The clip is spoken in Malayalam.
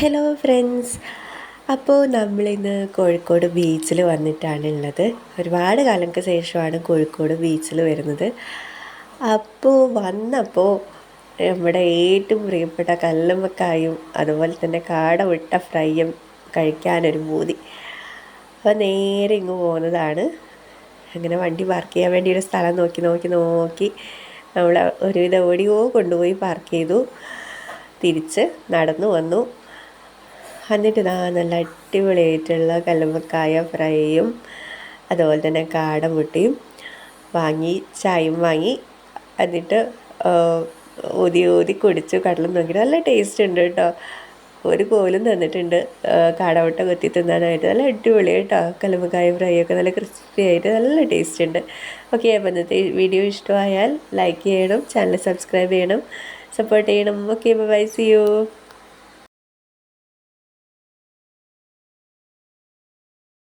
ഹലോ ഫ്രണ്ട്സ് അപ്പോൾ നമ്മളിന്ന് കോഴിക്കോട് ബീച്ചിൽ വന്നിട്ടാണ് ഉള്ളത് ഒരുപാട് കാലങ്ങൾക്ക് ശേഷമാണ് കോഴിക്കോട് ബീച്ചിൽ വരുന്നത്. അപ്പോൾ വന്നപ്പോൾ നമ്മുടെ ഏറ്റവും പ്രിയപ്പെട്ട കല്ലുമ്മക്കായും അതുപോലെ തന്നെ കാട വിട്ട ഫ്രൈയും കഴിക്കാനൊരു മൂതി അപ്പോൾ നേരെ ഇങ്ങ് പോകുന്നതാണ് അങ്ങനെ വണ്ടി പാർക്ക് ചെയ്യാൻ വേണ്ടി ഒരു സ്ഥലം നോക്കി നോക്കി നോക്കി നമ്മൾ ഒരുവിധ ഓടിയോ കൊണ്ടുപോയി പാർക്ക് ചെയ്തു. തിരിച്ച് നടന്നു വന്നു. എന്നിട്ട് ഇതാ നല്ല അടിപൊളിയായിട്ടുള്ള കല്ലുമ്മക്കായ ഫ്രൈയും അതുപോലെ തന്നെ കാടമുട്ടിയും വാങ്ങി ചായയും വാങ്ങി എന്നിട്ട് ഊതി ഊതി കുടിച്ചു. കടലും നോക്കിയിട്ട് നല്ല ടേസ്റ്റ് ഉണ്ട് കേട്ടോ. ഒരു കോലും തന്നിട്ടുണ്ട്. കാടമുട്ട കൊത്തി തിന്നാനായിട്ട്. നല്ല അടിപൊളി കേട്ടോ. കല്ലുമ്മക്കായ ഫ്രൈ ഒക്കെ നല്ല ക്രിസ്പി ആയിട്ട് നല്ല ടേസ്റ്റ് ഉണ്ട്. ഓക്കെ അപ്പോൾ ഇന്നത്തെ വീഡിയോ ഇഷ്ടമായാൽ ലൈക്ക് ചെയ്യണം ചാനൽ സബ്സ്ക്രൈബ് ചെയ്യണം സപ്പോർട്ട് ചെയ്യണം. Okay bye see you